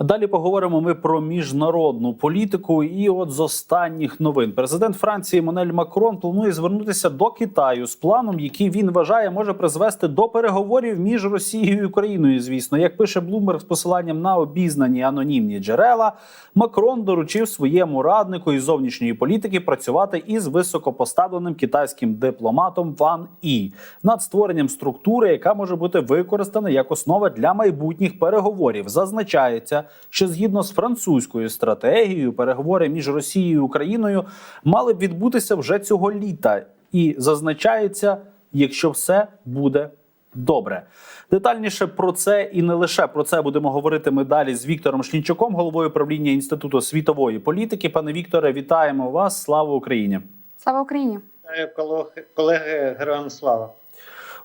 Далі поговоримо ми про міжнародну політику. І от з останніх новин президент Франції Монель Макрон планує звернутися до Китаю з планом, який він вважає може призвести до переговорів між Росією і Україною. Звісно, як пише Блумберг з посиланням на обізнані анонімні джерела, Макрон доручив своєму раднику із зовнішньої політики працювати із високопоставленим китайським дипломатом Ван І над створенням структури, яка може бути використана як основа для майбутніх переговорів. Зазначається, що згідно з французькою стратегією, переговори між Росією і Україною мали б відбутися вже цього літа, і зазначається, якщо все буде. Добре, детальніше про це і не лише про це будемо говорити ми далі з Віктором Шлінчуком, головою правління інституту світової політики. Пане Вікторе, вітаємо вас! Слава Україні! Слава Україні! Колеги, героям слава.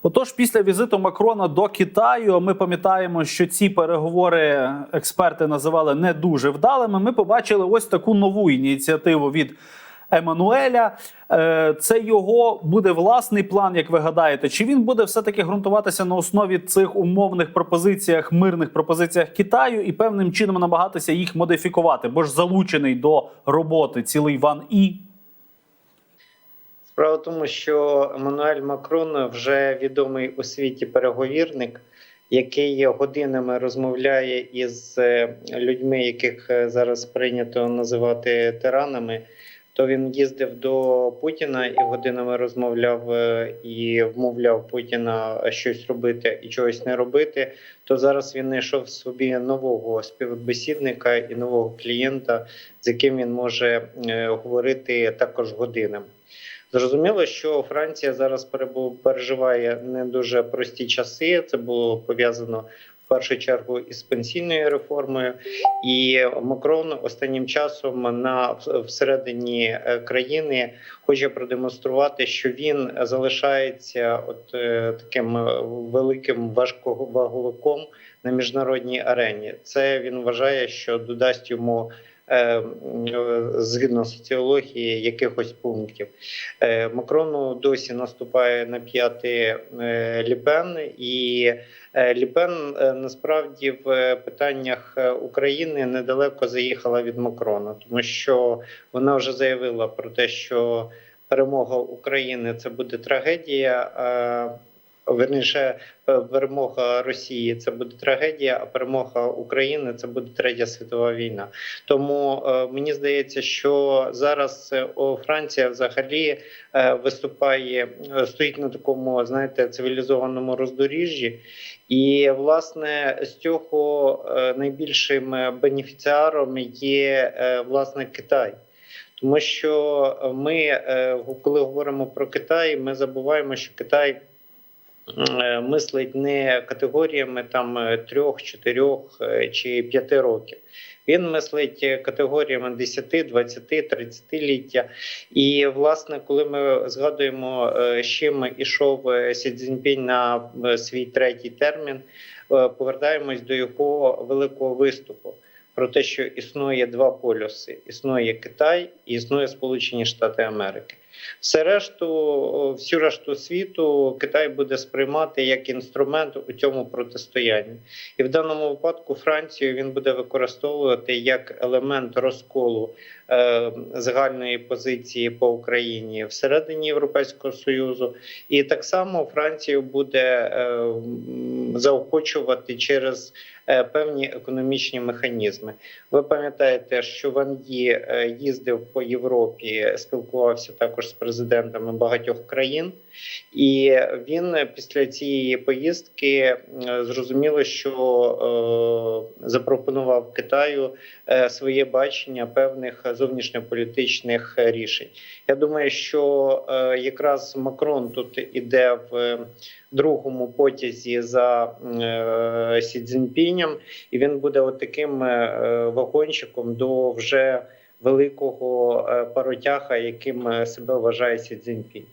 Отож, після візиту Макрона до Китаю, ми пам'ятаємо, що ці переговори експерти називали не дуже вдалими. Ми побачили ось таку нову ініціативу від Еммануеля. Е, Це його буде власний план, як ви гадаєте. Чи він буде все таки ґрунтуватися на основі цих умовних пропозиціях, мирних пропозиціях Китаю і певним чином намагатися їх модифікувати? Бо ж залучений до роботи цілий Ван І. Справа в тому, що Еммануель Макрон вже відомий у світі переговірник, який годинами розмовляє із е, людьми, яких е, зараз прийнято називати тиранами. То він їздив до Путіна і годинами розмовляв е, і вмовляв Путіна щось робити і чогось не робити. То зараз він знайшов собі нового співбесідника і нового клієнта, з яким він може говорити також годинами. Зрозуміло, що Франція зараз переживає не дуже прості часи. Це було пов'язано в першу чергу із пенсійною реформою. І Макрон останнім часом на всередині е, країни хоче продемонструвати, що він залишається от е, таким е, великим важковаголоком на міжнародній арені. Це він вважає, що додасть йому. Е, е, Згідно соціології, якихось пунктів Е, Макрону досі наступає на п'яти е, Ліпен, і Ліпен насправді в питаннях України недалеко заїхала від Макрона, тому що вона вже заявила про те, що перемога України це буде трагедія. Верніше, е, перемога Росії це буде трагедія, а перемога України це буде третя світова війна. Тому е, мені здається, що зараз е, Франція взагалі виступає, стоїть на такому, знаєте, цивілізованому роздоріжжі, і власне з цього найбільшим бенефіціаром є власне Китай. Тому що ми, коли говоримо про Китай, ми забуваємо, що Китай мислить не категоріями там е, трьох, чотирьох е, чи п'яти років. Він мислить е, категоріями 10, 20, 30 ліття. І власне, коли ми згадуємо, е, з чим ішов е, Сі Цзіньпінь на е, свій третій термін, е, повертаємось до його великого виступу. Про те, що існує два полюси: існує Китай і існує Сполучені Штати Америки. Все решту, всю решту світу Китай буде сприймати як інструмент у цьому протистоянні, і в даному випадку Францію він буде використовувати як елемент розколу е, загальної позиції по Україні всередині Європейського союзу, і так само Францію буде е, заохочувати через е, певні економічні механізми. Ви пам'ятаєте, що Ван Ї е, їздив по Європі, спілкувався також з президентами багатьох країн, і він після цієї поїздки е, зрозуміло, що е, запропонував Китаю е, своє бачення певних зовнішньополітичних рішень. Я думаю, що якраз Макрон тут іде в другому потязі за Сі Цзіньпінем, і він буде от таким е, вагончиком до вже великого е, паротяга, яким е, себе вважає Сі Цзіньпінь.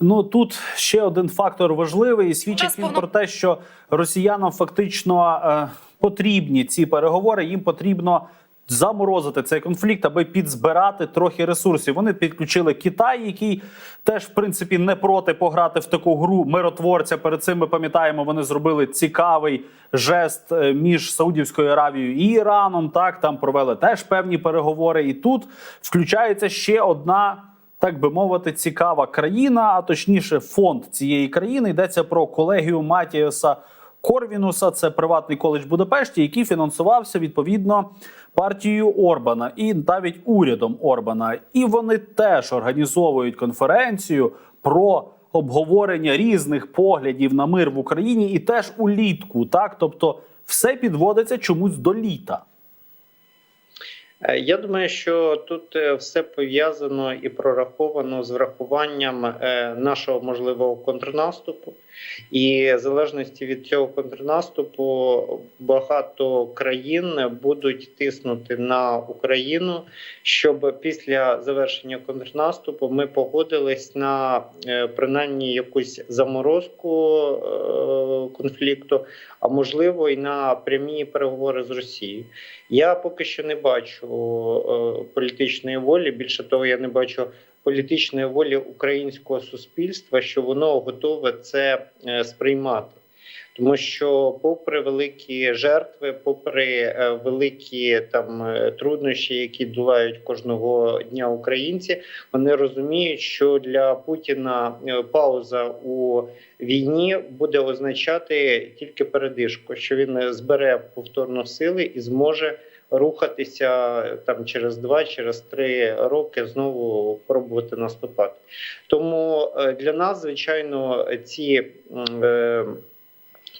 Ну тут ще один фактор важливий, і свідчить він про те, що росіянам фактично е, потрібні ці переговори. Їм потрібно заморозити цей конфлікт, аби підзбирати трохи ресурсів. Вони підключили Китай, який теж в принципі не проти пограти в таку гру миротворця. Перед цим ми пам'ятаємо, вони зробили цікавий жест е, між Саудівською Аравією і Іраном. Так там провели теж певні переговори, і тут включається ще одна. Так би мовити, цікава країна, а точніше, фонд цієї країни йдеться про колегію Матіоса Корвінуса. Це приватний коледж Будапешті, який фінансувався відповідно партією Орбана і навіть урядом Орбана. І вони теж організовують конференцію про обговорення різних поглядів на мир в Україні, і теж улітку. Так, тобто, все підводиться чомусь до літа. Е, Я думаю, що тут е, все пов'язано і прораховано з врахуванням е, нашого можливого контрнаступу, і в залежності від цього контрнаступу багато країн будуть тиснути на Україну, щоб після завершення контрнаступу ми погодились на принаймні якусь заморозку конфлікту, а можливо і на прямі переговори з Росією. Я поки що не бачу е, політичної волі. Більше того, я не бачу політичної волі українського суспільства, що воно готове це е, сприймати. Тому що, попри великі жертви, попри е, великі там труднощі, які долають кожного дня українці, вони розуміють, що для Путіна пауза у війні буде означати тільки передишку, що він збере повторно сили і зможе рухатися там через два, через три роки знову пробувати наступати. Тому е, для нас, звичайно, ці. е,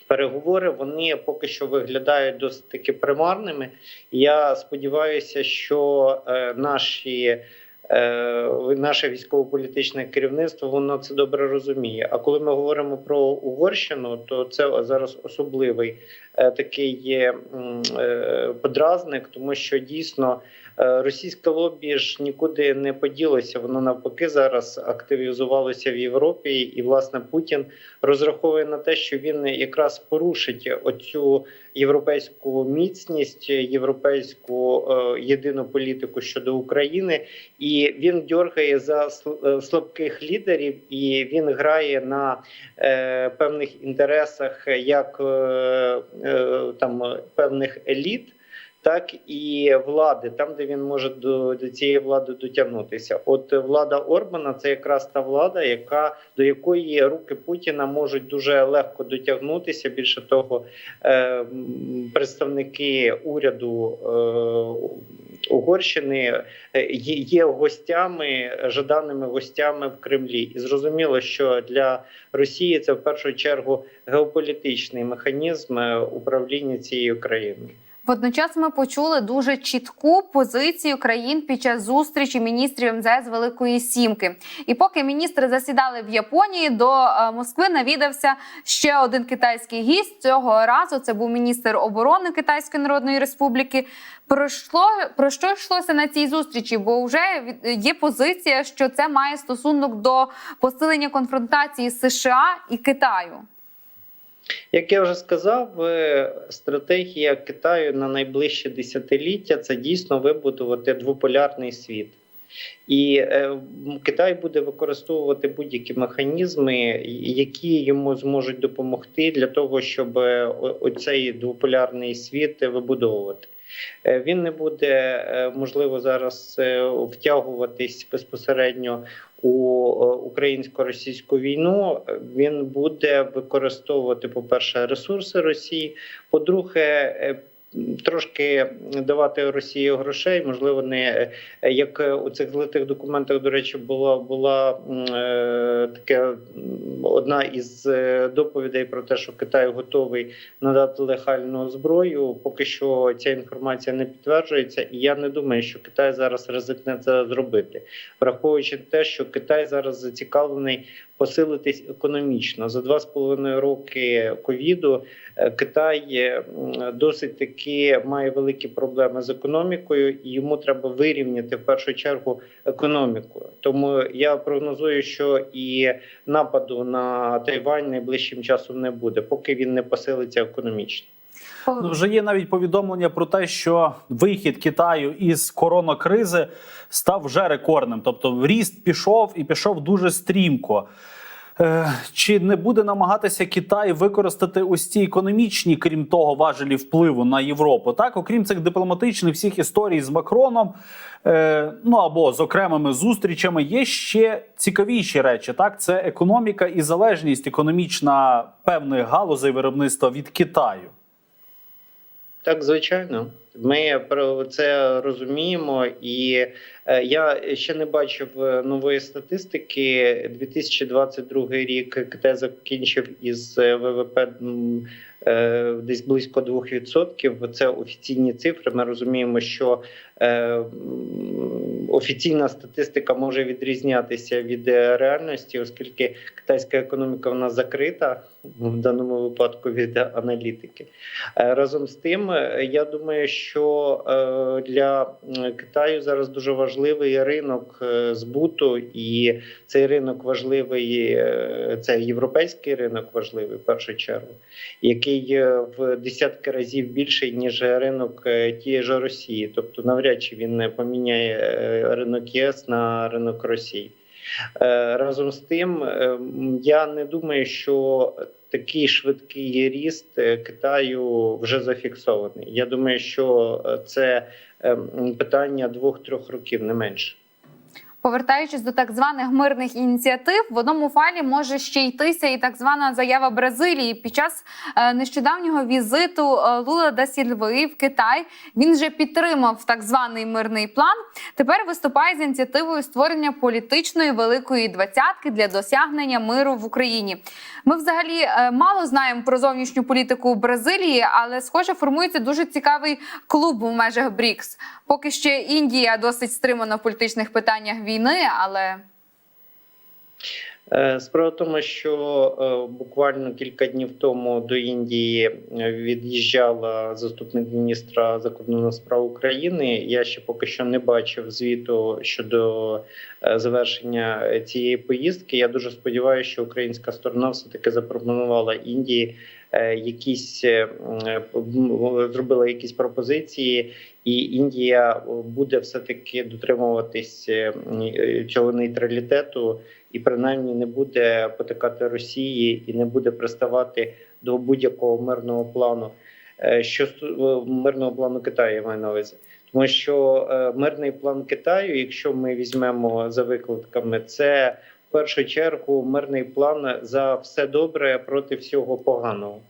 Переговори вони поки що виглядають досить таки примарними. Я сподіваюся, що е, наші, наше військово-політичне керівництво воно це добре розуміє. А коли ми говоримо про Угорщину, то це зараз особливий е, такий є е, подразник, тому що дійсно. Е, Російське лобі ж нікуди не поділося. Воно навпаки зараз активізувалося в Європі, і власне Путін розраховує на те, що він якраз порушить оцю європейську міцність, європейську е, єдину політику щодо України, і він дьоргає за е, слабких лідерів, і він грає на певних інтересах як там певних еліт. Так і влади, там де він може до, до цієї влади дотягнутися. От влада Орбана це якраз та влада, яка до якої руки Путіна можуть дуже легко дотягнутися. Більше того, е, представники уряду е, Угорщини е, є, гостями, жаданими гостями в Кремлі, і зрозуміло, що для Росії це в першу чергу геополітичний механізм е, управління цією країною. Водночас ми почули дуже чітку позицію країн під час зустрічі міністрів МЗС Великої Сімки. І поки міністри засідали в Японії, до е, Москви навідався ще один китайський гість. Цього разу це був міністр оборони Китайської Народної Республіки. Пройшло про що йшлося на цій зустрічі? Бо вже є позиція, що це має стосунок до посилення конфронтації США і Китаю. Як я вже сказав, е, стратегія Китаю на найближче десятиліття це дійсно вибудувати двополярний світ. І е, Китай буде використовувати будь-які механізми, які йому зможуть допомогти для того, щоб е, оцей двополярний світ вибудовувати. Е, Він не буде е, можливо зараз е, втягуватись безпосередньо у українсько-російську війну. Він буде використовувати, по-перше, ресурси Росії. По-друге, трошки давати Росії грошей, можливо, не як у цих злитих документах, до речі, була була е, таке одна із е, доповідей про те, що Китай готовий надати легальну зброю. Поки що ця інформація не підтверджується, і я не думаю, що Китай зараз ризикне це зробити, враховуючи те, що Китай зараз зацікавлений посилитись економічно за два з половиною роки ковіду. е, Китай е, досить таки має великі проблеми з економікою, і йому треба вирівняти в першу чергу економіку. Тому я прогнозую, що і нападу на Тайвань найближчим часом не буде, поки він не посилиться економічно. Ну, вже є навіть повідомлення про те, що вихід Китаю із коронакризи став вже рекордним. Тобто ріст пішов і пішов дуже стрімко. Е, Чи не буде намагатися Китай використати ось ці економічні, крім того, важелі впливу на Європу? Так, окрім цих дипломатичних всіх історій з Макроном, е, ну або з окремими зустрічами, є ще цікавіші речі. Так, це економіка і залежність економічна певних галузей виробництва від Китаю. Так, звичайно, ми про це розуміємо, і е, я ще не бачив е, нової статистики. 2022 рік КТ закінчив із е, ВВП десь близько 2%. Це офіційні цифри. Ми розуміємо, що офіційна статистика може відрізнятися від е, реальності, оскільки китайська економіка вона закрита в даному випадку від аналітики. Е, Разом з тим, е, я думаю, що для Китаю зараз дуже важливий ринок збуту, і цей ринок важливий, це європейський ринок важливий в першу чергу, який в десятки разів більший ніж ринок тієї ж Росії. Тобто, навряд чи він не поміняє ринок ЄС на ринок Росії. Е, Разом з тим, е, я не думаю, що такий швидкий ріст е, Китаю вже зафіксований. Я думаю, що е, це е, питання двох-трьох років, не менше. Повертаючись до так званих мирних ініціатив, в одному файлі може ще йтися і так звана заява Бразилії під час е, нещодавнього візиту е, Лула да Сільви в Китай. Він вже підтримав так званий мирний план. Тепер виступає з ініціативою створення політичної великої двадцятки для досягнення миру в Україні. Ми взагалі е, мало знаємо про зовнішню політику Бразилії, але схоже формується дуже цікавий клуб у межах БРІКС. Поки ще Індія досить стримана в політичних питаннях війни, але Справа в тому, що е, буквально кілька днів тому до Індії е, від'їжджала заступник міністра закордонних справ України. Я ще поки що не бачив звіту щодо е, завершення цієї поїздки. Я дуже сподіваюся, що українська сторона все таки запропонувала Індії е, якісь е, зробила якісь пропозиції, і Індія буде все таки дотримуватись е, е, цього нейтралітету і принаймні не буде потикати Росії і не буде приставати до будь-якого мирного плану. Е, Що е, мирного плану Китаю я маю на увазі, тому що е, мирний план Китаю, якщо ми візьмемо за викладками, це в першу чергу мирний план за все добре проти всього поганого.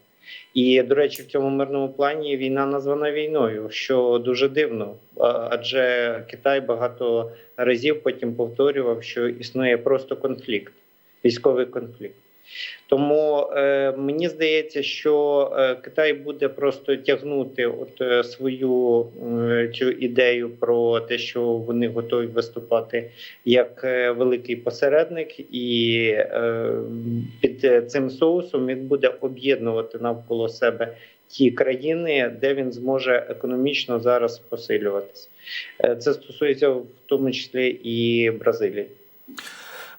І до речі, в цьому мирному плані війна названа війною, що дуже дивно, адже Китай багато разів потім повторював, що існує просто конфлікт, військовий конфлікт. Тому е, мені здається, що е, Китай буде просто тягнути от е, свою е, цю ідею про те, що вони готові виступати як е, великий посередник, і е, під е, цим соусом він буде об'єднувати навколо себе ті країни, де він зможе економічно зараз посилюватися. Е, Це стосується в тому числі і Бразилії.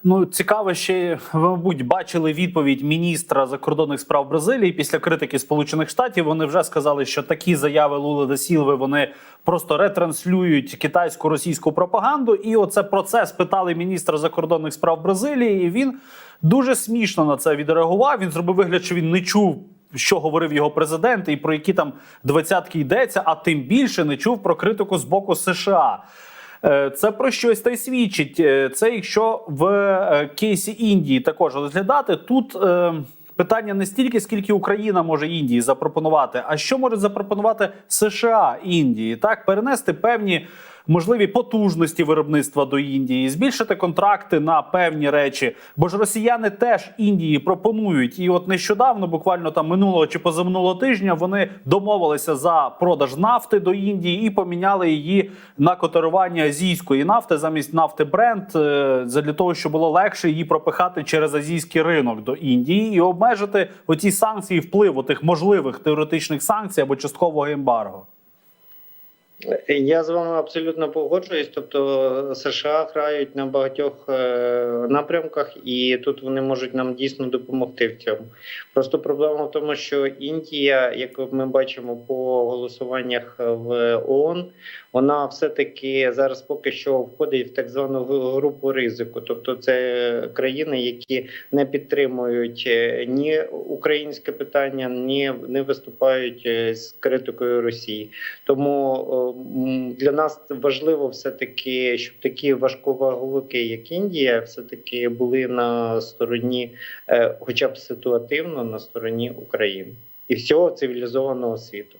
Ну цікаво, ще ви, мабуть, бачили відповідь міністра закордонних справ Бразилії після критики Сполучених Штатів. Вони вже сказали, що такі заяви Лули да Сілви вони просто ретранслюють китайську російську пропаганду. І оце про це спитали міністра закордонних справ Бразилії. І він дуже смішно на це відреагував. Він зробив вигляд, що він не чув. Що говорив його президент, і про які там двадцятки йдеться, а тим більше не чув про критику з боку США. Е, Це про щось та й свідчить. Е, Це якщо в е, кейсі Індії також розглядати тут. Питання не стільки, скільки Україна може Індії запропонувати, а що може запропонувати США Індії, так перенести певні можливі потужності виробництва до Індії, збільшити контракти на певні речі. Бо ж росіяни теж Індії пропонують. І от нещодавно, буквально там минулого чи позаминулого тижня, вони домовилися за продаж нафти до Індії і поміняли її на котирування азійської нафти замість нафти бренд для того, щоб було легше її пропихати через азійський ринок до Індії і обмежити оці санкції впливу тих можливих теоретичних санкцій або часткового ембарго. Я з вами абсолютно погоджуюсь. Тобто США грають на багатьох е, напрямках, і тут вони можуть нам дійсно допомогти в цьому. Просто проблема в тому, що Індія, як ми бачимо по голосуваннях в ООН, вона все-таки зараз поки що входить в так звану групу ризику. Тобто, це країни, які не підтримують е, ні українське питання, ні не виступають е, з критикою Росії. Тому для нас важливо все таки, щоб такі важковаговики, як Індія, все таки були на стороні, е, хоча б ситуативно, на стороні України і всього цивілізованого світу.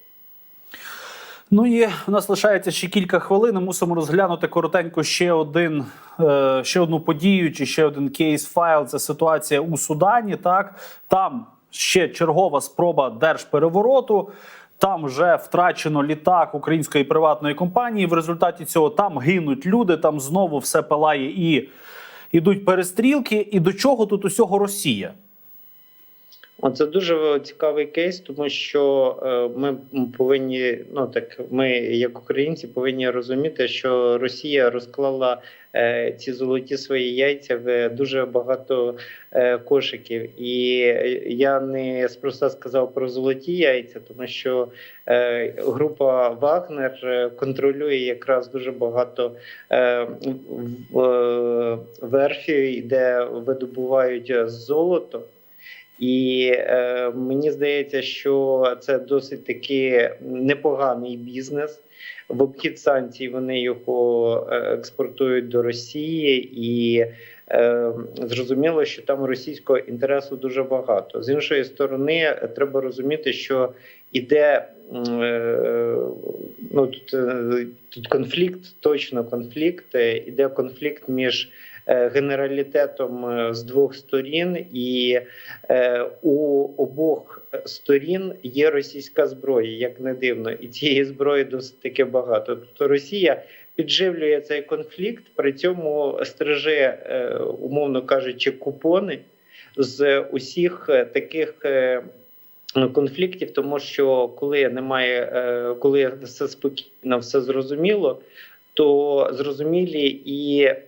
Ну і в нас лишається ще кілька хвилин. Мусимо розглянути коротенько ще один е, ще одну подію чи ще один кейс файл. Це ситуація у Судані. Так там ще чергова спроба держперевороту. Там вже втрачено літак української приватної компанії. В результаті цього там гинуть люди. Там знову все палає і ідуть перестрілки. І до чого тут усього Росія? Це дуже цікавий кейс, тому що е, ми повинні, ну так ми, як українці, повинні розуміти, що Росія розклала е, ці золоті свої яйця в дуже багато е, кошиків. І я не спроста сказав про золоті яйця, тому що група Вагнер контролює якраз дуже багато е, в- е, верфі, де видобувають золото. І е, мені здається, що це досить таки непоганий бізнес. В обхід санкцій вони його е, експортують до Росії, і е, зрозуміло, що там російського інтересу дуже багато. З іншої сторони, треба розуміти, що іде е, ну, тут, е, тут конфлікт, точно конфлікт, е, іде конфлікт між генералітетом е, з двох сторін, і е, у обох сторін є російська зброя, як не дивно, і цієї зброї досить таки багато. Тобто Росія підживлює цей конфлікт, при цьому стриже, е, умовно кажучи, купони з усіх е, таких. е, Конфліктів, тому що коли немає, е, коли все спокійно, все зрозуміло, то зрозумілі і е,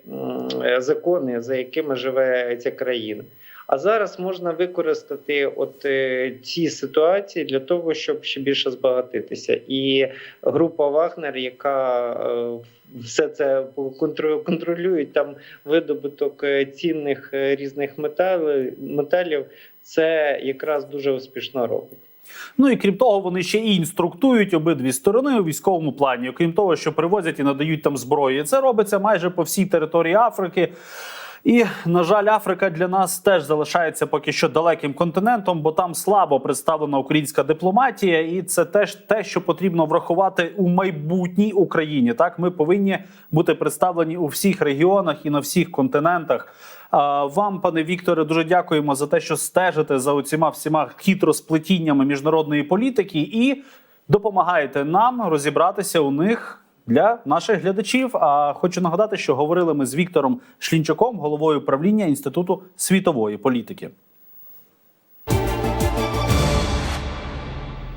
закони, за якими живе ця країна. А зараз можна використати от е, ці ситуації для того, щоб ще більше збагатитися. І група Вагнер, яка е, все це контро- контролює, там видобуток цінних різних металів, металів, це якраз дуже успішно робить. Ну і крім того, вони ще і інструктують обидві сторони у військовому плані. Окрім того, що привозять і надають там зброю. Це робиться майже по всій території Африки. І на жаль, Африка для нас теж залишається поки що далеким континентом, бо там слабо представлена українська дипломатія, і це теж те, що потрібно врахувати у майбутній Україні. Так, ми повинні бути представлені у всіх регіонах і на всіх континентах. Вам, пане Вікторе, дуже дякуємо за те, що стежите за оціма всіма хитросплетіннями міжнародної політики і допомагаєте нам розібратися у них для наших глядачів. А хочу нагадати, що говорили ми з Віктором Шлінчаком, головою правління Інституту світової політики.